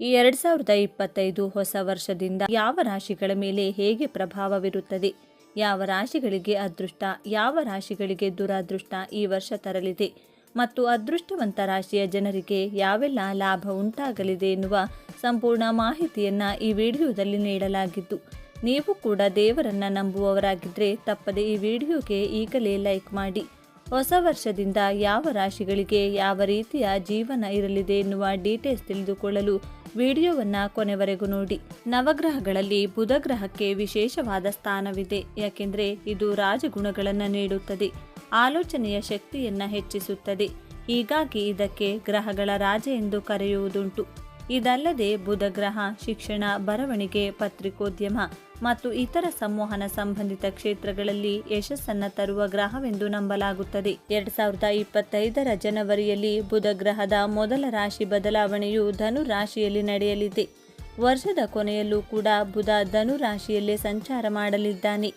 ಈ ಎರಡ್ ಸಾವಿರದ ಇಪ್ಪತ್ತೈದು ಹೊಸ ವರ್ಷದಿಂದ ಯಾವ ರಾಶಿಗಳ ಮೇಲೆ ಹೇಗೆ ಪ್ರಭಾವವಿರುತ್ತದೆ? ಯಾವ ರಾಶಿಗಳಿಗೆ ಅದೃಷ್ಟ, ಯಾವ ರಾಶಿಗಳಿಗೆ ದುರಾದೃಷ್ಟ ಈ ವರ್ಷ ತರಲಿದೆ? ಮತ್ತು ಅದೃಷ್ಟವಂತ ರಾಶಿಯ ಜನರಿಗೆ ಯಾವೆಲ್ಲ ಲಾಭ ಉಂಟಾಗಲಿದೆ ಎನ್ನುವ ಸಂಪೂರ್ಣ ಮಾಹಿತಿಯನ್ನ ಈ ವಿಡಿಯೋದಲ್ಲಿ ನೀಡಲಾಗಿದ್ದು, ನೀವು ಕೂಡ ದೇವರನ್ನ ನಂಬುವವರಾಗಿದ್ರೆ ತಪ್ಪದೆ ಈ ವಿಡಿಯೋಗೆ ಈಗಲೇ ಲೈಕ್ ಮಾಡಿ. ಹೊಸ ವರ್ಷದಿಂದ ಯಾವ ರಾಶಿಗಳಿಗೆ ಯಾವ ರೀತಿಯ ಜೀವನ ಇರಲಿದೆ ಎನ್ನುವ ಡೀಟೇಲ್ಸ್ ತಿಳಿದುಕೊಳ್ಳಲು ವಿಡಿಯೋವನ್ನು ಕೊನೆವರೆಗೂ ನೋಡಿ. ನವಗ್ರಹಗಳಲ್ಲಿ ಬುಧಗ್ರಹಕ್ಕೆ ವಿಶೇಷವಾದ ಸ್ಥಾನವಿದೆ. ಯಾಕೆಂದರೆ ಇದು ರಾಜಗುಣಗಳನ್ನು ನೀಡುತ್ತದೆ. ಆಲೋಚನೆಯ ಶಕ್ತಿಯನ್ನು ಹೆಚ್ಚಿಸುತ್ತದೆ. ಹೀಗಾಗಿ ಇದಕ್ಕೆ ಗ್ರಹಗಳ ರಾಜ ಎಂದು ಕರೆಯುವುದುಂಟು. ಇದಲ್ಲದೆ ಬುಧಗ್ರಹ, ಶಿಕ್ಷಣ, ಬರವಣಿಗೆ, ಪತ್ರಿಕೋದ್ಯಮ ಮತ್ತು ಇತರ ಸಂವಹನ ಸಂಬಂಧಿತ ಕ್ಷೇತ್ರಗಳಲ್ಲಿ ಯಶಸ್ಸನ್ನ ತರುವ ಗ್ರಹವೆಂದು ನಂಬಲಾಗುತ್ತದೆ. ಎರಡ್ ಸಾವಿರದ ಇಪ್ಪತ್ತೈದರ ಜನವರಿಯಲ್ಲಿ ಬುಧ ಗ್ರಹದ ಮೊದಲ ರಾಶಿ ಬದಲಾವಣೆಯು ಧನು ರಾಶಿಯಲ್ಲಿ ನಡೆಯಲಿದೆ. ವರ್ಷದ ಕೊನೆಯಲ್ಲೂ ಕೂಡ ಬುಧ ಧನು ರಾಶಿಯಲ್ಲೇ ಸಂಚಾರ ಮಾಡಲಿದ್ದಾನೆ.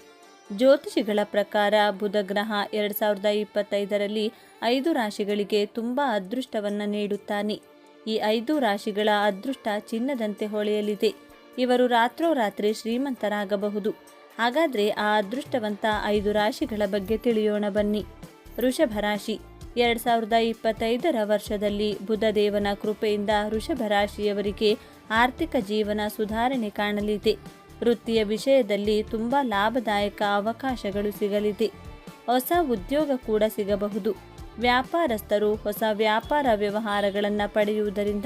ಜ್ಯೋತಿಷಿಗಳ ಪ್ರಕಾರ ಬುಧ ಗ್ರಹ ಎರಡ್ ಸಾವಿರದ ಇಪ್ಪತ್ತೈದರಲ್ಲಿ ಐದು ರಾಶಿಗಳಿಗೆ ತುಂಬಾ ಅದೃಷ್ಟವನ್ನು ನೀಡುತ್ತಾನೆ. ಈ ಐದು ರಾಶಿಗಳ ಅದೃಷ್ಟ ಚಿನ್ನದಂತೆ ಹೊಳೆಯಲಿದೆ. ಇವರು ರಾತ್ರೋರಾತ್ರಿ ಶ್ರೀಮಂತರಾಗಬಹುದು. ಹಾಗಾದ್ರೆ ಆ ಅದೃಷ್ಟವಂತ ಐದು ರಾಶಿಗಳ ಬಗ್ಗೆ ತಿಳಿಯೋಣ ಬನ್ನಿ. ವೃಷಭ ರಾಶಿ. ಎರಡ್ ಸಾವಿರದ ಇಪ್ಪತ್ತೈದರ ವರ್ಷದಲ್ಲಿ ಬುಧದೇವನ ಕೃಪೆಯಿಂದ ವೃಷಭ ರಾಶಿಯವರಿಗೆ ಆರ್ಥಿಕ ಜೀವನ ಸುಧಾರಣೆ ಕಾಣಲಿದೆ. ವೃತ್ತಿಯ ವಿಷಯದಲ್ಲಿ ತುಂಬ ಲಾಭದಾಯಕ ಅವಕಾಶಗಳು ಸಿಗಲಿದೆ. ಹೊಸ ಉದ್ಯೋಗ ಕೂಡ ಸಿಗಬಹುದು. ವ್ಯಾಪಾರಸ್ಥರು ಹೊಸ ವ್ಯಾಪಾರ ವ್ಯವಹಾರಗಳನ್ನು ಪಡೆಯುವುದರಿಂದ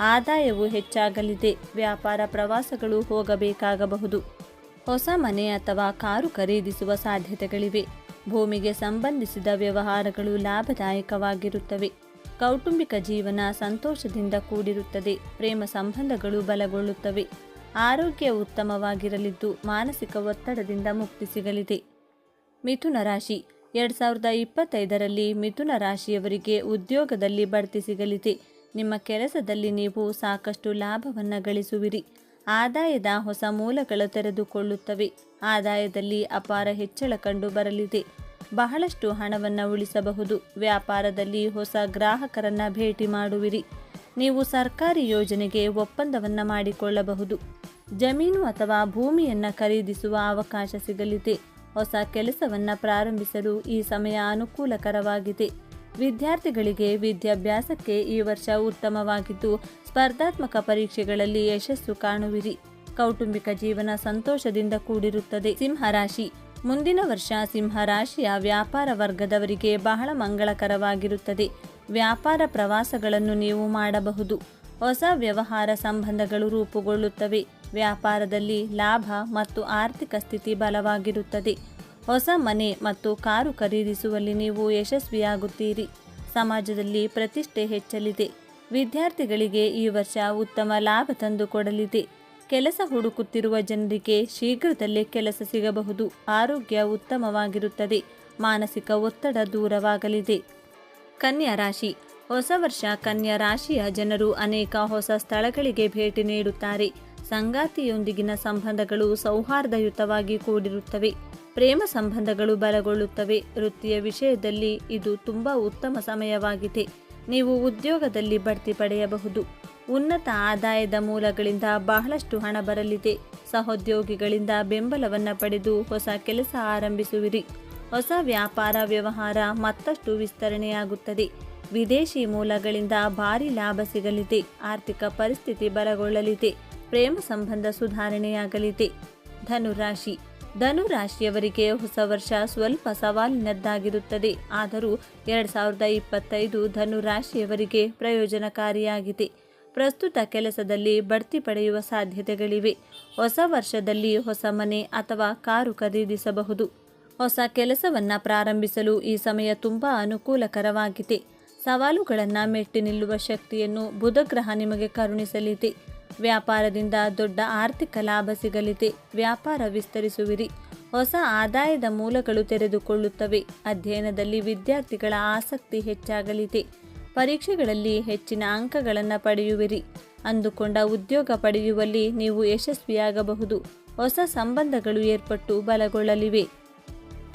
ಆದಾಯವು ಹೆಚ್ಚಾಗಲಿದೆ. ವ್ಯಾಪಾರ ಪ್ರವಾಸಗಳು ಹೋಗಬೇಕಾಗಬಹುದು. ಹೊಸ ಮನೆ ಅಥವಾ ಕಾರು ಖರೀದಿಸುವ ಸಾಧ್ಯತೆಗಳಿವೆ. ಭೂಮಿಗೆ ಸಂಬಂಧಿಸಿದ ವ್ಯವಹಾರಗಳು ಲಾಭದಾಯಕವಾಗಿರುತ್ತವೆ. ಕೌಟುಂಬಿಕ ಜೀವನ ಸಂತೋಷದಿಂದ ಕೂಡಿರುತ್ತದೆ. ಪ್ರೇಮ ಸಂಬಂಧಗಳು ಬಲಗೊಳ್ಳುತ್ತವೆ. ಆರೋಗ್ಯ ಉತ್ತಮವಾಗಿರಲಿದ್ದು ಮಾನಸಿಕ ಒತ್ತಡದಿಂದ ಮುಕ್ತಿ ಸಿಗಲಿದೆ. ಮಿಥುನ ರಾಶಿ. ಎರಡ್ ಸಾವಿರದ ಇಪ್ಪತ್ತೈದರಲ್ಲಿ ಮಿಥುನ ರಾಶಿಯವರಿಗೆ ಉದ್ಯೋಗದಲ್ಲಿ ಬಡ್ತಿ ಸಿಗಲಿದೆ. ನಿಮ್ಮ ಕೆಲಸದಲ್ಲಿ ನೀವು ಸಾಕಷ್ಟು ಲಾಭವನ್ನು ಗಳಿಸುವಿರಿ. ಆದಾಯದ ಹೊಸ ಮೂಲಗಳು ತೆರೆದುಕೊಳ್ಳುತ್ತವೆ. ಆದಾಯದಲ್ಲಿ ಅಪಾರ ಹೆಚ್ಚಳ ಕಂಡು ಬರಲಿದೆ ಬಹಳಷ್ಟು ಹಣವನ್ನು ಉಳಿಸಬಹುದು. ವ್ಯಾಪಾರದಲ್ಲಿ ಹೊಸ ಗ್ರಾಹಕರನ್ನು ಭೇಟಿ ಮಾಡುವಿರಿ. ನೀವು ಸರ್ಕಾರಿ ಯೋಜನೆಗೆ ಒಪ್ಪಂದವನ್ನು ಮಾಡಿಕೊಳ್ಳಬಹುದು. ಜಮೀನು ಅಥವಾ ಭೂಮಿಯನ್ನು ಖರೀದಿಸುವ ಅವಕಾಶ ಸಿಗಲಿದೆ. ಹೊಸ ಕೆಲಸವನ್ನು ಪ್ರಾರಂಭಿಸಲು ಈ ಸಮಯ ಅನುಕೂಲಕರವಾಗಿದೆ. ವಿದ್ಯಾರ್ಥಿಗಳಿಗೆ ವಿದ್ಯಾಭ್ಯಾಸಕ್ಕೆ ಈ ವರ್ಷ ಉತ್ತಮವಾಗಿದ್ದು, ಸ್ಪರ್ಧಾತ್ಮಕ ಪರೀಕ್ಷೆಗಳಲ್ಲಿ ಯಶಸ್ಸು ಕಾಣುವಿರಿ. ಕೌಟುಂಬಿಕ ಜೀವನ ಸಂತೋಷದಿಂದ ಕೂಡಿರುತ್ತದೆ. ಸಿಂಹರಾಶಿ ಮುಂದಿನ ವರ್ಷ ಸಿಂಹರಾಶಿಯ ವ್ಯಾಪಾರ ವರ್ಗದವರಿಗೆ ಬಹಳ ಮಂಗಳಕರವಾಗಿರುತ್ತದೆ. ವ್ಯಾಪಾರ ಪ್ರವಾಸಗಳನ್ನು ನೀವು ಮಾಡಬಹುದು. ಹೊಸ ವ್ಯವಹಾರ ಸಂಬಂಧಗಳು ರೂಪುಗೊಳ್ಳುತ್ತವೆ. ವ್ಯಾಪಾರದಲ್ಲಿ ಲಾಭ ಮತ್ತು ಆರ್ಥಿಕ ಸ್ಥಿತಿ ಬಲವಾಗಿರುತ್ತದೆ. ಹೊಸ ಮನೆ ಮತ್ತು ಕಾರು ಖರೀದಿಸುವಲ್ಲಿ ನೀವು ಯಶಸ್ವಿಯಾಗುತ್ತೀರಿ. ಸಮಾಜದಲ್ಲಿ ಪ್ರತಿಷ್ಠೆ ಹೆಚ್ಚಲಿದೆ. ವಿದ್ಯಾರ್ಥಿಗಳಿಗೆ ಈ ವರ್ಷ ಉತ್ತಮ ಲಾಭ ತಂದುಕೊಡಲಿದೆ. ಕೆಲಸ ಹುಡುಕುತ್ತಿರುವ ಜನರಿಗೆ ಶೀಘ್ರದಲ್ಲೇ ಕೆಲಸ ಸಿಗಬಹುದು. ಆರೋಗ್ಯ ಉತ್ತಮವಾಗಿರುತ್ತದೆ. ಮಾನಸಿಕ ಒತ್ತಡ ದೂರವಾಗಲಿದೆ. ಕನ್ಯಾ ರಾಶಿ. ಹೊಸ ವರ್ಷ ಕನ್ಯಾ ರಾಶಿಯ ಜನರು ಅನೇಕ ಹೊಸ ಸ್ಥಳಗಳಿಗೆ ಭೇಟಿ ನೀಡುತ್ತಾರೆ. ಸಂಗಾತಿಯೊಂದಿಗಿನ ಸಂಬಂಧಗಳು ಸೌಹಾರ್ದಯುತವಾಗಿ ಕೂಡಿರುತ್ತವೆ. ಪ್ರೇಮ ಸಂಬಂಧಗಳು ಬಲಗೊಳ್ಳುತ್ತವೆ. ವೃತ್ತಿಯ ವಿಷಯದಲ್ಲಿ ಇದು ತುಂಬ ಉತ್ತಮ ಸಮಯವಾಗಿದೆ. ನೀವು ಉದ್ಯೋಗದಲ್ಲಿ ಬಡ್ತಿ ಪಡೆಯಬಹುದು. ಉನ್ನತ ಆದಾಯದ ಮೂಲಗಳಿಂದ ಬಹಳಷ್ಟು ಹಣ ಬರಲಿದೆ. ಸಹೋದ್ಯೋಗಿಗಳಿಂದ ಬೆಂಬಲವನ್ನು ಪಡೆದು ಹೊಸ ಕೆಲಸ ಆರಂಭಿಸುವಿರಿ. ಹೊಸ ವ್ಯಾಪಾರ ವ್ಯವಹಾರ ಮತ್ತಷ್ಟು ವಿಸ್ತರಣೆಯಾಗುತ್ತದೆ. ವಿದೇಶಿ ಮೂಲಗಳಿಂದ ಭಾರಿ ಲಾಭ ಸಿಗಲಿದೆ. ಆರ್ಥಿಕ ಪರಿಸ್ಥಿತಿ ಬಲಗೊಳ್ಳಲಿದೆ. ಪ್ರೇಮ ಸಂಬಂಧ ಸುಧಾರಣೆಯಾಗಲಿದೆ. ಧನುರಾಶಿ. ಧನುರಾಶಿಯವರಿಗೆ ಹೊಸ ವರ್ಷ ಸ್ವಲ್ಪ ಸವಾಲಿನದ್ದಾಗಿರುತ್ತದೆ. ಆದರೂ ಎರಡು ಸಾವಿರದ ಇಪ್ಪತ್ತೈದು ಧನುರಾಶಿಯವರಿಗೆ ಪ್ರಯೋಜನಕಾರಿಯಾಗಿದೆ. ಪ್ರಸ್ತುತ ಕೆಲಸದಲ್ಲಿ ಬಡ್ತಿ ಪಡೆಯುವ ಸಾಧ್ಯತೆಗಳಿವೆ. ಹೊಸ ವರ್ಷದಲ್ಲಿ ಹೊಸ ಮನೆ ಅಥವಾ ಕಾರು ಖರೀದಿಸಬಹುದು. ಹೊಸ ಕೆಲಸವನ್ನು ಪ್ರಾರಂಭಿಸಲು ಈ ಸಮಯ ತುಂಬ ಅನುಕೂಲಕರವಾಗಿದೆ. ಸವಾಲುಗಳನ್ನು ಮೆಟ್ಟಿ ನಿಲ್ಲುವ ಶಕ್ತಿಯನ್ನು ಬುಧಗ್ರಹ ನಿಮಗೆ ಕರುಣಿಸಲಿದೆ. ವ್ಯಾಪಾರದಿಂದ ದೊಡ್ಡ ಆರ್ಥಿಕ ಲಾಭ ಸಿಗಲಿದೆ. ವ್ಯಾಪಾರ ವಿಸ್ತರಿಸುವಿರಿ. ಹೊಸ ಆದಾಯದ ಮೂಲಗಳು ತೆರೆದುಕೊಳ್ಳುತ್ತವೆ. ಅಧ್ಯಯನದಲ್ಲಿ ವಿದ್ಯಾರ್ಥಿಗಳ ಆಸಕ್ತಿ ಹೆಚ್ಚಾಗಲಿದೆ. ಪರೀಕ್ಷೆಗಳಲ್ಲಿ ಹೆಚ್ಚಿನ ಅಂಕಗಳನ್ನು ಪಡೆಯುವಿರಿ. ಅಂದುಕೊಂಡ ಉದ್ಯೋಗ ಪಡೆಯುವಲ್ಲಿ ನೀವು ಯಶಸ್ವಿಯಾಗಬಹುದು. ಹೊಸ ಸಂಬಂಧಗಳು ಏರ್ಪಟ್ಟು ಬಲಗೊಳ್ಳಲಿವೆ.